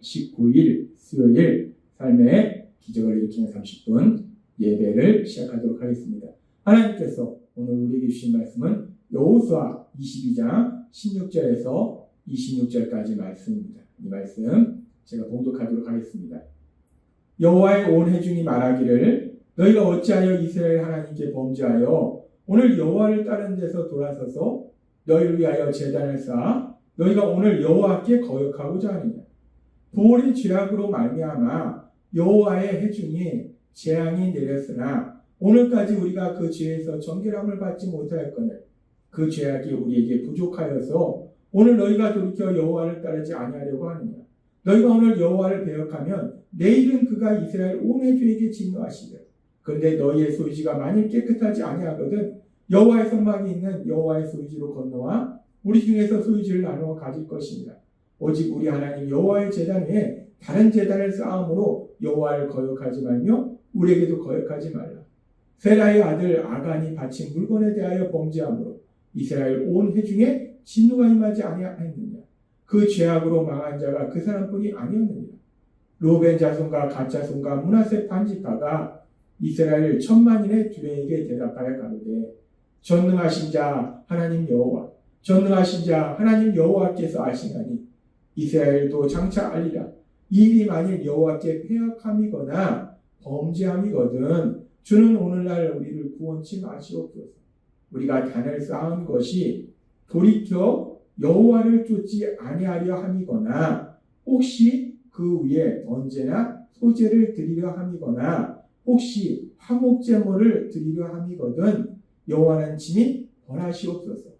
19일 수요일 삶의 기적을 일으키는 30분 예배를 시작하도록 하겠습니다. 하나님께서 오늘 우리에게 주신 말씀은 여호수아 22장 16절에서 26절까지 말씀입니다. 이 말씀 제가 봉독하도록 하겠습니다. 여호와의 온 회중이 말하기를 너희가 어찌하여 이스라엘 하나님께 범죄하여 오늘 여호와를 따른 데서 돌아서서 너희를 위하여 제단을 쌓아 너희가 오늘 여호와께 거역하고자 하느냐 부올의 죄악으로 말미암아 여호와의 회중이 재앙이 내렸으나 오늘까지 우리가 그 죄에서 정결함을 받지 못하였거늘 그 죄악이 우리에게 부족하여서 오늘 너희가 돌이켜 여호와를 따르지 아니하려고 하느냐 너희가 오늘 여호와를 배역하면 내일은 그가 이스라엘 온 회중에게 진노하시리라 그런데 너희의 소유지가 만일 깨끗하지 아니하거든 여호와의 성막이 있는 여호와의 소유지로 건너와 우리 중에서 소유지를 나누어 가질 것입니다. 오직 우리 하나님 여호와의 제단 외에 다른 제단을 쌓음으로 여호와를 거역하지 말며 우리에게도 거역하지 말라. 세라의 아들 아간이 바친 물건에 대하여 범죄함으로 이스라엘 온 회중에 진노가 임하지 아니하였느냐. 그 죄악으로 망한 자가 그 사람뿐이 아니었느냐. 로벤 자손과 갓 자손과 문하세 반지파가 이스라엘 천만인의 주례에게 대답하여 가로되 전능하신 자 하나님 여호와 전능하신 자 하나님 여호와께서 아시나니 이스라엘도 장차 알리라 이 일이 만일 여호와께 폐역함이거나 범죄함이거든 주는 오늘날 우리를 구원치 마시옵소서 우리가 단을 쌓은 것이 돌이켜 여호와를 쫓지 아니하려 함이거나 혹시 그 위에 언제나 소재를 드리려 함이거나 혹시 화목제물을 드리려 함이거든 여호와는 친히 벌하시옵소서.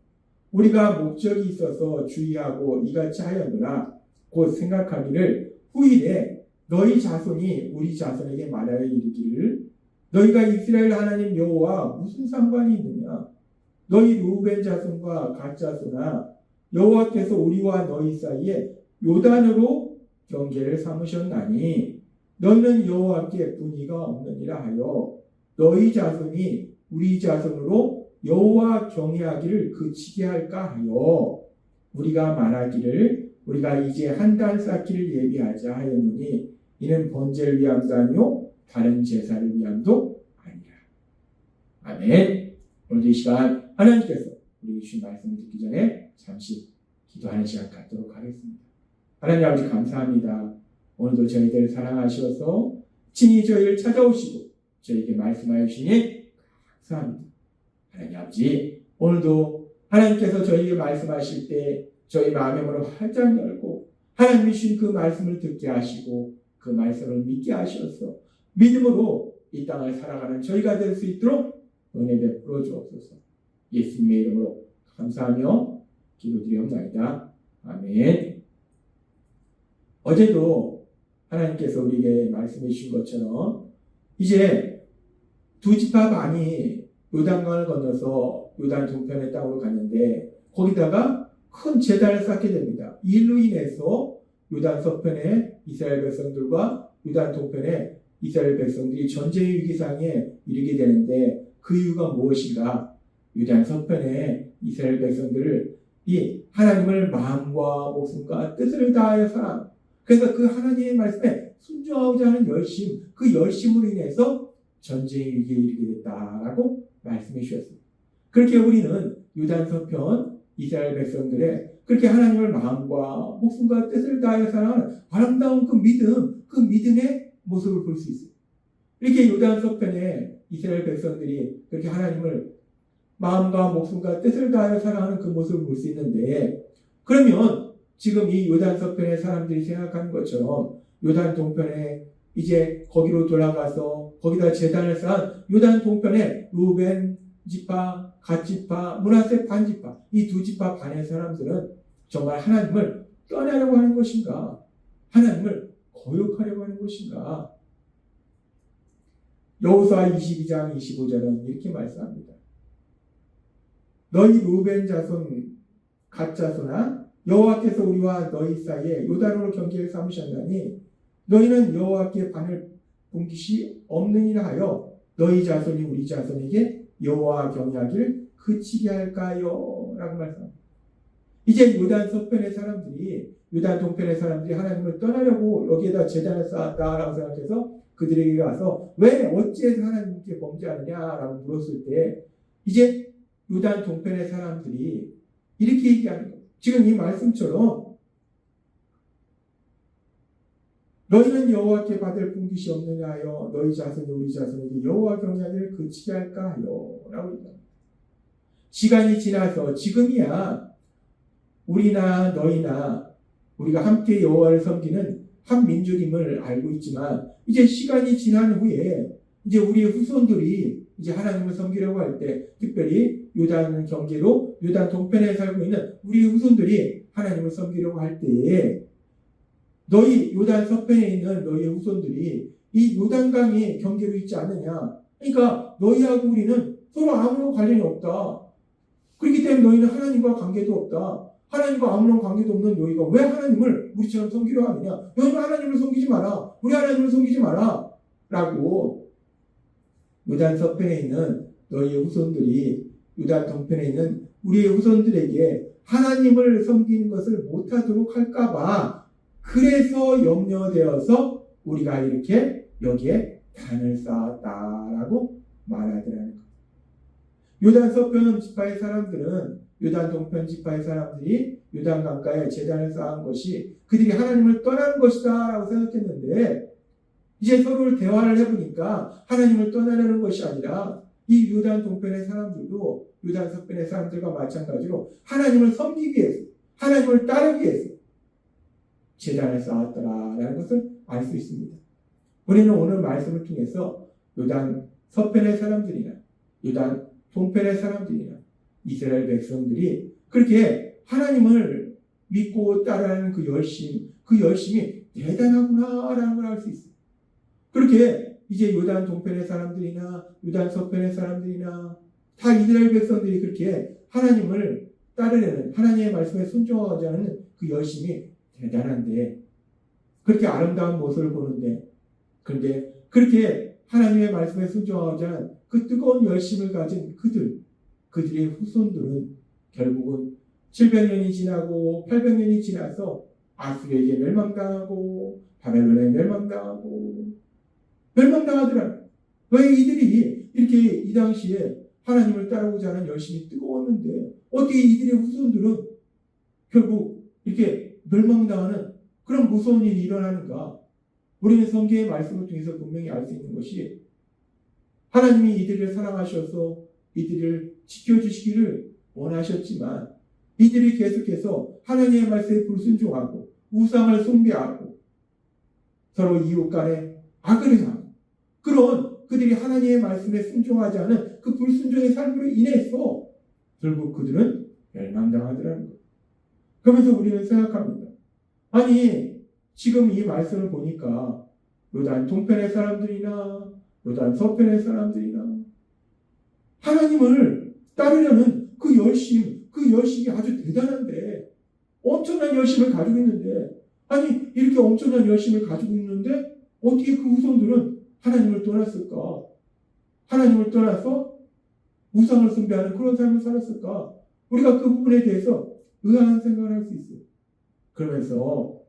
우리가 목적이 있어서 주의하고 이같이 하였노라. 곧 생각하기를 후일에 너희 자손이 우리 자손에게 말하여 이르기를 너희가 이스라엘 하나님 여호와 무슨 상관이 있느냐? 너희 루벤 자손과 갓 자손아 여호와께서 우리와 너희 사이에 요단으로 경계를 삼으셨나니 너희는 여호와께 분의가 없느니라 하여 너희 자손이 우리 자손으로 여호와 경외하기를 그치게 할까 하여 우리가 말하기를 우리가 이제 한 달 쌓기를 예비하자 하였노니 이는 번제를 위함도 아니요 다른 제사를 위함도 아니라. 아멘. 오늘 이 시간 하나님께서 우리 주신 말씀을 듣기 전에 잠시 기도하는 시간 갖도록 하겠습니다. 하나님 아버지 감사합니다. 오늘도 저희들 사랑하셔서 친히 저희를 찾아오시고 저에게 말씀하여 주시니 감사합니다. 하나님 아버지 오늘도 하나님께서 저희에게 말씀하실 때 저희 마음의 문을 활짝 열고 하나님이 주신 그 말씀을 듣게 하시고 그 말씀을 믿게 하셔서 믿음으로 이 땅을 살아가는 저희가 될 수 있도록 은혜 베풀어 주옵소서 예수님의 이름으로 감사하며 기도드리옵나이다. 아멘 어제도 하나님께서 우리에게 말씀해 주신 것처럼 이제 두 집합 안이 요단강을 건너서 요단 동편의 땅으로 갔는데 거기다가 큰 재단을 쌓게 됩니다. 이 일로 인해서 요단 서편의 이스라엘 백성들과 요단 동편의 이스라엘 백성들이 전쟁의 위기상에 이르게 되는데 그 이유가 무엇인가? 요단 서편의 이스라엘 백성들을 이 하나님을 마음과 목숨과 뜻을 다하여 사랑 그래서 그 하나님의 말씀에 순종하고자 하는 열심, 그 열심으로 인해서 전쟁의 위기에 이르게 됐다라고 말씀해 주셨습니다. 그렇게 우리는 유단 서편 이스라엘 백성들의 그렇게 하나님을 마음과 목숨과 뜻을 다하여 사랑하는 아름다운 그 믿음, 그 믿음의 모습을 볼 수 있어요. 이렇게 유단 서편의 이스라엘 백성들이 그렇게 하나님을 마음과 목숨과 뜻을 다하여 사랑하는 그 모습을 볼 수 있는데 그러면 지금 이 요단 서편의 사람들이 생각하는 것처럼 요단 동편에 이제 거기로 돌아가서 거기다 재단을 쌓은 요단 동편에 루벤 지파, 갓 지파, 문하세 반 지파 이 두 지파 반의 사람들은 정말 하나님을 떠나려고 하는 것인가? 하나님을 거역하려고 하는 것인가? 여호수아 22장 25절은 이렇게 말씀합니다. 너희 루벤 자손, 갓 자손아 여호와께서 우리와 너희 사이에 요단으로 경계를 삼으셨나니 너희는 여호와께 반을 옮기시 없느니라 하여 너희 자손이 우리 자손에게 여호와 경외하기를 그치게 할까요? 라고 말씀합니다. 이제 요단 서편의 사람들이 요단 동편의 사람들이 하나님을 떠나려고 여기에다 재단을 쌓았다라고 생각해서 그들에게 가서 왜 어찌해서 하나님께 범죄하느냐라고 물었을 때 이제 요단 동편의 사람들이 이렇게 얘기하는 거예요. 지금 이 말씀처럼 너희는 여호와께 받을 분깃이 없느냐 하여 너희 자손이 우리 자손에게 여호와 경외하기를 그치게 할까 하여 라고 얘기합니다. 시간이 지나서 지금이야 우리나 너희나 우리가 함께 여호와를 섬기는 한 민족임을 알고 있지만 이제 시간이 지난 후에 이제 우리의 후손들이 이제 하나님을 섬기려고 할 때 특별히 요단 경계로 요단 동편에 살고 있는 우리의 후손들이 하나님을 섬기려고 할 때에 너희 요단 서편에 있는 너희의 후손들이 이 요단강의 경계로 있지 않느냐 그러니까 너희하고 우리는 서로 아무런 관련이 없다 그렇기 때문에 너희는 하나님과 관계도 없다 하나님과 아무런 관계도 없는 너희가 왜 하나님을 우리처럼 섬기려 하느냐? 너희는 하나님을 섬기지 마라. 우리 하나님을 섬기지 마라. 라고 유단 서편에 있는 너희의 후손들이 유단 동편에 있는 우리의 후손들에게 하나님을 섬기는 것을 못하도록 할까봐 그래서 염려되어서 우리가 이렇게 여기에 단을 쌓았다라고 말하더라는 거예요. 요단 서편 지파의 사람들은 요단 동편 지파의 사람들이 요단 강가에 재단을 쌓은 것이 그들이 하나님을 떠나는 것이다라고 생각했는데 이제 서로 대화를 해보니까 하나님을 떠나려는 것이 아니라 이 요단 동편의 사람들도 요단 서편의 사람들과 마찬가지로 하나님을 섬기기 위해서 하나님을 따르기 위해서 재단을 쌓았더라라는 것을 알 수 있습니다. 우리는 오늘 말씀을 통해서 요단 서편의 사람들이나 요단 동편의 사람들이나 이스라엘 백성들이 그렇게 하나님을 믿고 따르는 그 열심, 그 열심이 대단하구나라는 걸 알 수 있어요. 그렇게 이제 요단 동편의 사람들이나 요단 서편의 사람들이나 다 이스라엘 백성들이 그렇게 하나님을 따르려는 하나님의 말씀에 순종하고자 하는 그 열심이 대단한데 그렇게 아름다운 모습을 보는데 그런데 그렇게 하나님의 말씀에 순종하고자 하는 그 뜨거운 열심을 가진 그들 그들의 후손들은 결국은 700년이 지나고 800년이 지나서 아수르에게 멸망당하고 바벨론에 멸망당하고 멸망당하더라. 왜 이들이 이렇게 이 당시에 하나님을 따르고자 하는 열심이 뜨거웠는데 어떻게 이들의 후손들은 결국 이렇게 멸망당하는 그런 무서운 일이 일어나는가? 우리는 성경의 말씀을 통해서 분명히 알 수 있는 것이 하나님이 이들을 사랑하셔서 이들을 지켜주시기를 원하셨지만 이들이 계속해서 하나님의 말씀에 불순종하고 우상을 숭배하고 서로 이웃 간에 악을 행하고 그런 그들이 하나님의 말씀에 순종하지 않은 그 불순종의 삶으로 인해서 결국 그들은 멸망당하더라는 거예요. 그러면서 우리는 생각합니다. 아니 지금 이 말씀을 보니까 요단 동편의 사람들이나 요단 서편의 사람들이나 하나님을 따르려는 그 열심, 그 열심이 아주 대단한데 엄청난 열심을 가지고 있는데 아니 이렇게 엄청난 열심을 가지고 있는데 어떻게 그 후손들은 하나님을 떠났을까? 하나님을 떠나서 우상을 숭배하는 그런 삶을 살았을까? 우리가 그 부분에 대해서 의아한 생각을 할 수 있어요. 그러면서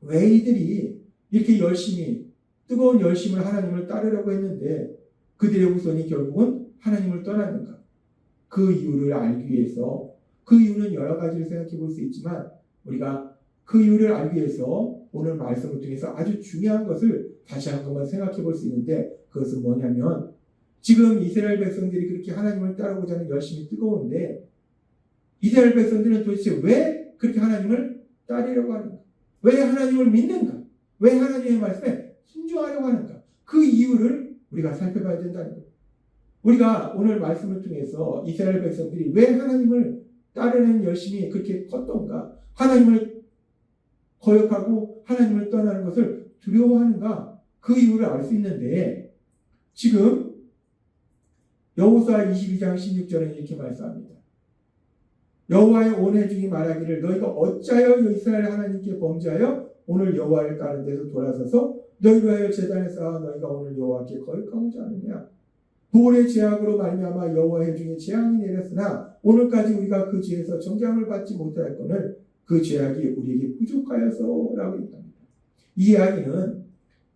왜 이들이 이렇게 열심히 뜨거운 열심을 하나님을 따르려고 했는데 그들의 후손이 결국은 하나님을 떠났는가? 그 이유를 알기 위해서 그 이유는 여러 가지를 생각해 볼 수 있지만 우리가 그 이유를 알기 위해서 오늘 말씀을 통해서 아주 중요한 것을 다시 한 번만 생각해 볼 수 있는데 그것은 뭐냐면 지금 이스라엘 백성들이 그렇게 하나님을 따르고자 하는 열심이 뜨거운데 이스라엘 백성들은 도대체 왜 그렇게 하나님을 따르려고 하는가? 왜 하나님을 믿는가? 왜 하나님의 말씀에 순종하려고 하는가? 그 이유를 우리가 살펴봐야 된다는 거예요. 우리가 오늘 말씀을 통해서 이스라엘 백성들이 왜 하나님을 따르는 열심이 그렇게 컸던가? 하나님을 거역하고 하나님을 떠나는 것을 두려워하는가? 그 이유를 알 수 있는데 지금 여호수아 22장 16절에 이렇게 말씀합니다. 여호와의 온해 중이 말하기를 너희가 어찌하여 이스라엘 하나님께 범죄하여 오늘 여호와를 따른 데서 돌아서서 너희로 하여 재단에 쌓아 너희가 오늘 여호와께 거역하고자 하느냐 볼의 죄악으로 말미암아 여호와의 중에 재앙이 내렸으나 오늘까지 우리가 그 죄에서 정죄함을 받지 못하였거늘 그 죄악이 우리에게 부족하여서라고 했답니다. 이 이야기는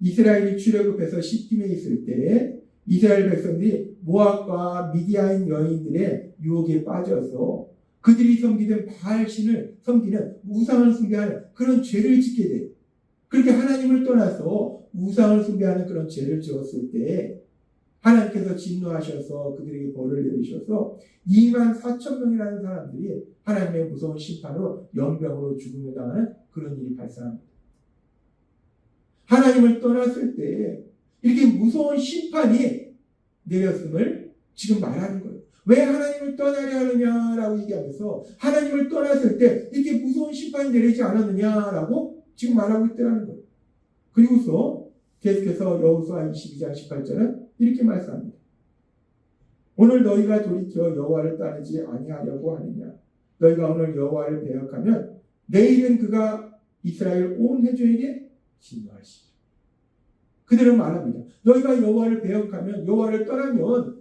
이스라엘이 출애굽해서 시딤에 있을 때 이스라엘 백성들이 모압과 미디아인 여인들의 유혹에 빠져서 그들이 섬기던 바알신을 섬기는 우상을 숭배하는 그런 죄를 짓게 돼. 그렇게 하나님을 떠나서 우상을 숭배하는 그런 죄를 지었을 때 하나님께서 진노하셔서 그들에게 벌을 내리셔서 2만 4천 명이라는 사람들이 하나님의 무서운 심판으로 연병으로 죽음을 당하는 그런 일이 발생합니다. 하나님을 떠났을 때 이렇게 무서운 심판이 내렸음을 지금 말하는 거예요. 왜 하나님을 떠나려 하느냐라고 얘기하면서 하나님을 떠났을 때 이렇게 무서운 심판이 내리지 않았느냐라고 지금 말하고 있다는 거예요. 그리고서 계속해서 여호수아 22장 18절은 이렇게 말씀합니다. 오늘 너희가 돌이켜 여호와를 따르지 아니하려고 하느냐? 너희가 오늘 여호와를 배역하면 내일은 그가 이스라엘 온 회중에게 진노하시리라. 그대로 말합니다. 너희가 여호와를 배역하면 여호와를 떠나면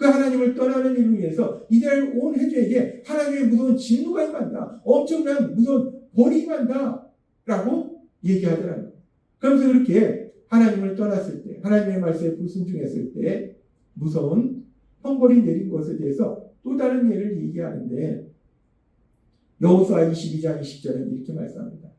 그 하나님을 떠나는 일을 위해서 이스라엘 온 회중에게 하나님의 무서운 진노가 임한다. 엄청난 무서운 벌이 임한다 라고 얘기하더라는 거예요. 그러면서 그렇게 하나님을 떠났을 때, 하나님의 말씀에 불순종했을 때 무서운 형벌이 내린 것에 대해서 또 다른 예를 얘기하는데 여호수아 22장 20절은 이렇게 말씀합니다.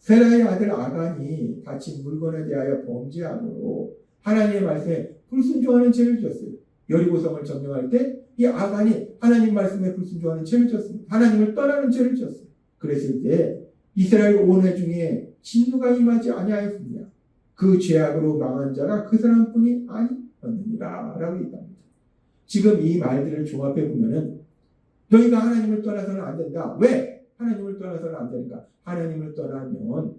세라의 아들 아간이 바친 물건에 대하여 범죄함으로 하나님의 말씀에 불순종하는 죄를 지었어요. 여리고성을 점령할 때 이 아간이 하나님 말씀에 불순종하는 죄를 지었습니다. 하나님을 떠나는 죄를 지었어요. 그랬을 때 이스라엘 온회 중에 진노가 임하지 아니하였느냐? 그 죄악으로 망한 자가 그 사람뿐이 아니었느니라 라고 얘기합니다. 지금 이 말들을 종합해 보면은 너희가 하나님을 떠나서는 안 된다. 왜? 하나님을 떠나서는 안 되니까. 하나님을 떠나면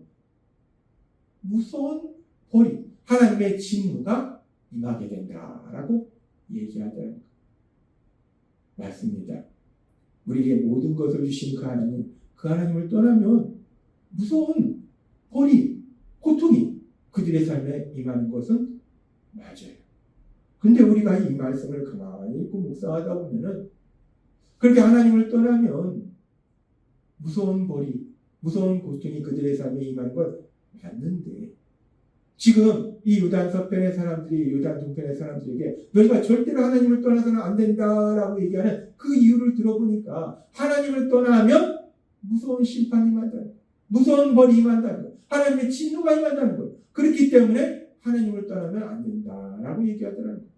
무서운 벌이 하나님의 진노가 임하게 된다라고 얘기하더라는 거. 맞습니다. 우리에게 모든 것을 주신 그 하나님, 그 하나님을 떠나면 무서운 벌이, 고통이 그들의 삶에 임하는 것은 맞아요. 근데 우리가 이 말씀을 가만히 읽고 묵상하다 보면은 그렇게 하나님을 떠나면 무서운 벌이, 무서운 고통이 그들의 삶에 임하는 건 맞는데 지금 이 요단 서편의 사람들이 요단 동편의 사람들에게 너희가 절대로 하나님을 떠나서는 안 된다라고 얘기하는 그 이유를 들어보니까 하나님을 떠나면 무서운 심판이 임한다는 거예요. 무서운 벌이 임한다는 거예요. 하나님의 진노가 임한다는 거예요. 그렇기 때문에 하나님을 떠나면 안 된다라고 얘기하더라는 거예요.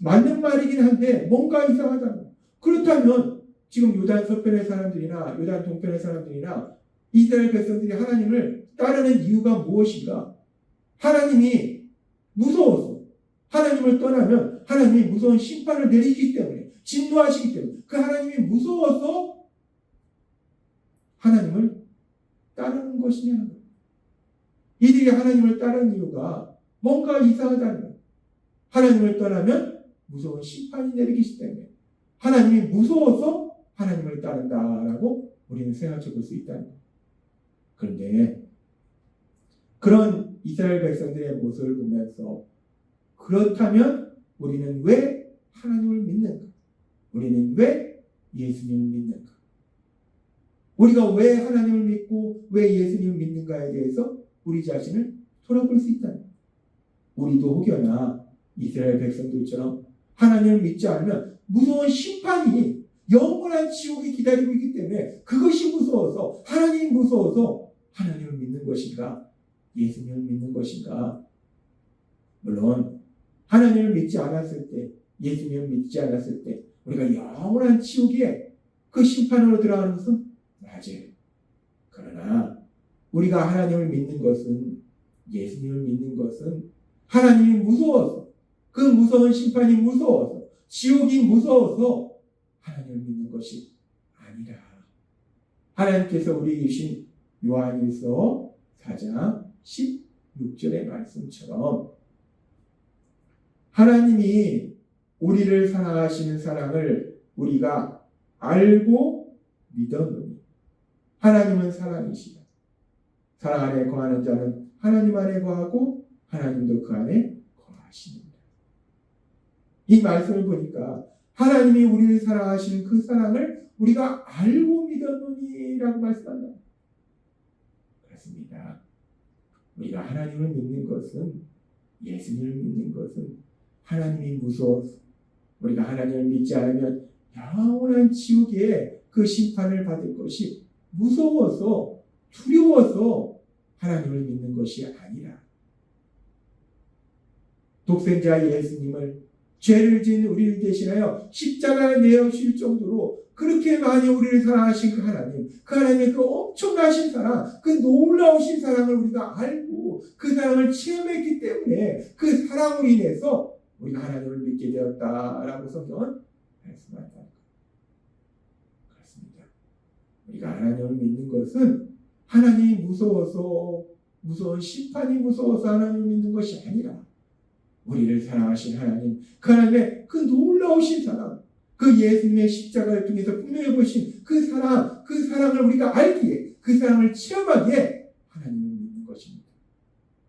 맞는 말이긴 한데 뭔가 이상하다는 거예요. 그렇다면 지금 요단 서편의 사람들이나 요단 동편의 사람들이나 이스라엘 백성들이 하나님을 따르는 이유가 무엇인가? 하나님이 무서워서 하나님을 떠나면 하나님이 무서운 심판을 내리기 때문에 진노하시기 때문에 그 하나님이 무서워서 하나님을 따르는 거예요. 이들이 하나님을 따르는 이유가 뭔가 이상하다는 거예요. 하나님을 떠나면 무서운 심판이 내리기 때문에 하나님이 무서워서 하나님을 따른다라고 우리는 생각해 볼 수 있다는 거예요. 그런데 그런 이스라엘 백성들의 모습을 보면서 그렇다면 우리는 왜 하나님을 믿는가? 우리는 왜 예수님을 믿는가? 우리가 왜 하나님을 믿고 왜 예수님을 믿는가에 대해서 우리 자신을 돌아볼 수 거예요. 우리도 혹여나 이스라엘 백성들처럼 하나님을 믿지 않으면 무서운 심판이 영원한 지옥이 기다리고 있기 때문에 그것이 무서워서 하나님이 무서워서 하나님을 믿는 것인가 예수님을 믿는 것인가 물론 하나님을 믿지 않았을 때 예수님을 믿지 않았을 때 우리가 영원한 지옥에 그 심판으로 들어가는 것은 맞아요. 그러나 우리가 하나님을 믿는 것은 예수님을 믿는 것은 하나님이 무서워서 그 무서운 심판이 무서워서 지옥이 무서워서 하나님을 믿는 것이 아니라 하나님께서 우리 주신 요한일서 4장 16절의 말씀처럼 하나님이 우리를 사랑하시는 사랑을 우리가 알고 믿었노니 하나님은 사랑이시다. 사랑 안에 거하는 자는 하나님 안에 거하고 하나님도 그 안에 거하십니다. 이 말씀을 보니까 하나님이 우리를 사랑하시는 그 사랑을 우리가 알고 믿었느니라고 말씀한다. 그렇습니다. 우리가 하나님을 믿는 것은 예수님을 믿는 것은 하나님이 무서워서 우리가 하나님을 믿지 않으면 영원한 지옥에 그 심판을 받을 것이 무서워서 두려워서 하나님을 믿는 것이 아니라 독생자 예수님을 죄를 지은 우리를 대신하여 십자가에 내어 실 정도로 그렇게 많이 우리를 사랑하신 그 하나님, 그 하나님의 그 엄청나신 사랑, 그 놀라우신 사랑을 우리가 알고 그 사랑을 체험했기 때문에 그 사랑으로 인해서 우리가 하나님을 믿게 되었다라고 성경은 말씀한다. 그렇습니다. 우리가 하나님을 믿는 것은 하나님이 무서워서 무서운 심판이 무서워서 하나님을 믿는 것이 아니라 우리를 사랑하신 하나님, 그 하나님의 그 놀라우신 사랑, 그 예수님의 십자가를 통해서 분명히 보신 그 사랑, 그 사랑을 우리가 알기에, 그 사랑을 체험하기에 하나님을 믿는 것입니다.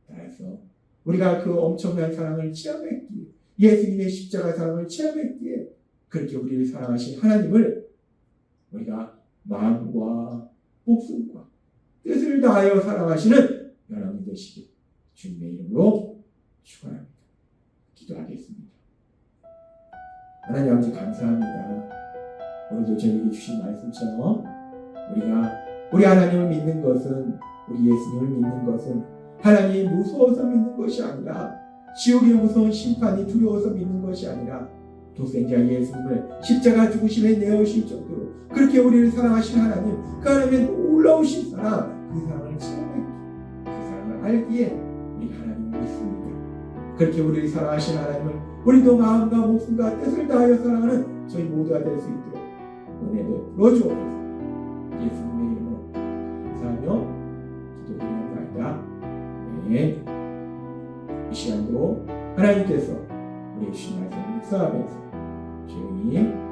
따라서 우리가 그 엄청난 사랑을 체험했기에, 예수님의 십자가 사랑을 체험했기에, 그렇게 우리를 사랑하신 하나님을 우리가 마음과 목숨과 뜻을 다하여 사랑하시는 여러분 되시길 주님의 이름으로 축원합니다. 하나님 아버지 감사합니다. 오늘도 저에게 주신 말씀처럼 우리가 우리 하나님을 믿는 것은 우리 예수님을 믿는 것은 하나님이 무서워서 믿는 것이 아니라 지옥의 무서운 심판이 두려워서 믿는 것이 아니라 독생자 예수님을 십자가 죽으심에 내어실 정도로 그렇게 우리를 사랑하신 하나님 그 하나님의 놀라우신 사랑 그 사랑을 체험했기 그 사랑을 알기에 우리 하나님을 믿습니다. 그렇게 우리를 사랑하신 하나님을 우리도 마음과 목숨과 뜻을 다하여 사랑하는 저희 모두가 될 수 있도록 은혜 베풀어 주옵소서. 예수님의 이름으로 감사하며 기도드립니다. 네. 이 시간도 하나님께서 우리의 말씀을 묵상하면서 조용히